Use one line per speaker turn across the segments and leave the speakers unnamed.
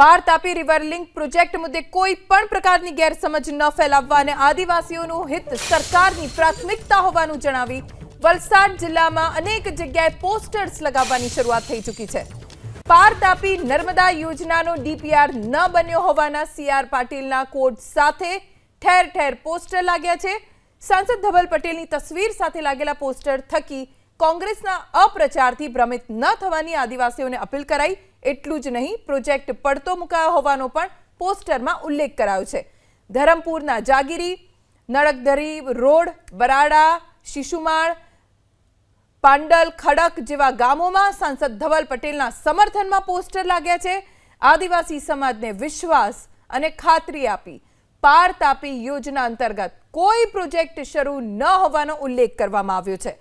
પાર Tapi river link project મુદ્દે કોઈ પણ પ્રકારની ગેરસમજ ન ફેલાવવા અને આદિવાસીઓનું હિત સરકારની પ્રાથમિકતા હોવાનું જણાવી વલસાડ જિલ્લામાં અનેક જગ્યાએ પોસ્ટર્સ લગાવવાની શરૂઆત થઈ ચૂકી છે. પાર તાપી નર્મદા યોજનાનો ડીપીઆર ન બન્યો હોવાના સીઆર પાટીલના કોડ સાથે ઠેર ઠેર પોસ્ટર લાગ્યા છે. સાંસદ ધવલ પટેલની તસવીર સાથે લાગેલા પોસ્ટર થકી કોંગ્રેસના અપ્રચારથી ભ્રમિત ન થવાની આદિવાસીઓને અપીલ કરાઈ. એટલું જ નહીં, પ્રોજેક્ટ પડતો મુકાયો હોવાનો પણ પોસ્ટરમાં ઉલ્લેખ કરાયો છે. ધરમપુરના જાગીરી, નળકધરી રોડ, બરાડા, શિશુમાળ, પાંડલ, ખડક જેવા ગામોમાં સાંસદ ધવલ પટેલના સમર્થનમાં પોસ્ટર લાગ્યા છે. આદિવાસી સમાજને વિશ્વાસ અને ખાતરી આપી, પાર તાપી યોજના અંતર્ગત કોઈ પ્રોજેક્ટ શરૂ ન હોવાનો ઉલ્લેખ કરવામાં આવ્યો છે.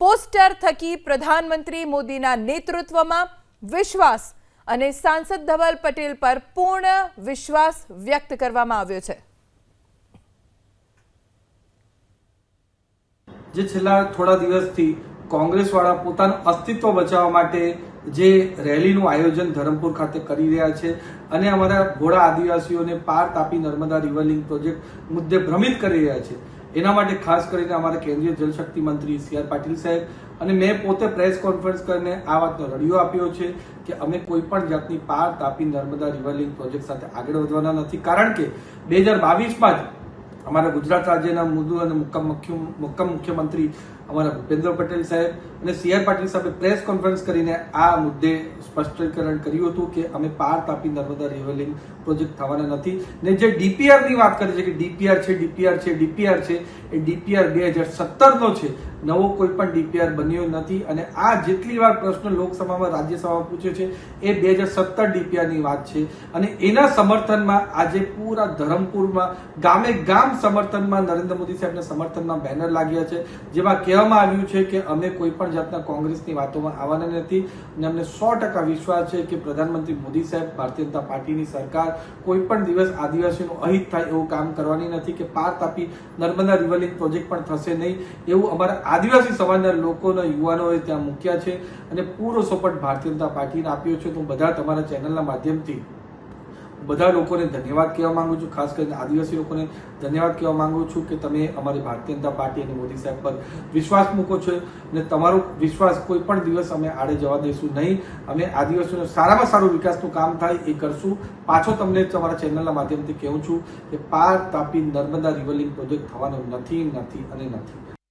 પોસ્ટર થકી પ્રધાનમંત્રી મોદીના નેતૃત્વમાં વિશ્વાસ અને સાંસદ ધવલ પટેલ પર પૂર્ણ વિશ્વાસ વ્યક્ત કરવામાં આવ્યો છે.
જે છેલ્લા થોડા દિવસથી કોંગ્રેસવાળા પોતાનું અસ્તિત્વ બચાવવા માટે જે રેલીનું આયોજન ધરમપુર ખાતે કરી રહ્યા છે અને અમારા ઘોડા આદિવાસીઓને Par Tapi Narmada river link project મુદ્દે ભ્રમિત કરી રહ્યા છે. એના માટે ખાસ કરીને અમારા કેન્દ્રીય જલશક્તિ મંત્રી સી આર પાટીલ સાહેબ અને મેં પોતે પ્રેસ કોન્ફરન્સ કરીને આ વાતનો રડિયો આપ્યો છે કે અમે કોઈ પણ જાતની Par Tapi Narmada river link project સાથે આગળ વધવાના નથી. કારણ કે બે હજાર બાવીસમાં જ અમારા ગુજરાત રાજ્યના મુદુ અને મુખ્ય મુક્કામ મુખ્યમંત્રી અમારા ભૂપેન્દ્ર પટેલ સાહેબ અને સી આર પાટીલ સાહેબે પ્રેસ કોન્ફરન્સ કરીને આ મુદ્દે સ્પષ્ટીકરણ કર્યું હતું કે અમે પાર તાપી નર્મદા રિવરલિંગ પ્રોજેક્ટ થવાના નથી. ને જે ડીપીઆરની વાત કરે છે કે ડીપીઆર છે ડીપીઆર છે ડીપીઆર છે, એ ડીપીઆર બે હજાર સત્તરનો છે. નવો કોઈ પણ ડીપીઆર બન્યો નથી અને આ જેટલી વાર પ્રશ્ન લોકસભામાં રાજ્યસભામાં પૂછ્યો છે, એ બે હજાર સત્તર ડીપીઆરની વાત છે. અને એના સમર્થનમાં આજે પૂરા ધરમપુરમાં ગામે ગામ સમર્થનમાં નરેન્દ્ર મોદી સાહેબના સમર્થનમાં બેનર લાગ્યા છે, જેમાં કહેવામાં આવ્યું છે કે અમે કોઈ પણ જાતના કોંગ્રેસની વાતોમાં આવવાના નથી અને અમને સો ટકા વિશ્વાસ છે કે પ્રધાનમંત્રી મોદી સાહેબ ભારતીય જનતા પાર્ટીની સરકાર કોઈ પણ દિવસ આદિવાસીનું અહિત થાય એવું કામ કરવાની નથી, કે પાર તાપી નર્મદા રિવરલિંગ પ્રોજેક્ટ પણ થશે નહીં, એવું અમારા આદિવાસી સમાજના લોકોના યુવાનોએ ત્યાં મૂક્યા છે અને પૂરો સપોર્ટ ભારતીય જનતા પાર્ટીને આપ્યો છે. તો બધા તમારા ચેનલના માધ્યમથી બધા લોકોને ધન્યવાદ કહેવા માંગુ છું, ખાસ કરીને આદિવાસી લોકોને ધન્યવાદ કહેવા માંગુ છું કે તમે અમારી ભારતીય જનતા પાર્ટી અને મોદી સાહેબ પર વિશ્વાસ મૂકો છો અને તમારો વિશ્વાસ કોઈ પણ દિવસ અમે આડે જવા દઈશું નહીં. અમે આદિવાસીઓનો સારામાં સારું વિકાસનું કામ થાય એ કરશું. પાછો તમને તમારા ચેનલના માધ્યમથી કહું છું કે Par Tapi Narmada river link project થવાનો નથી નથી અને નથી.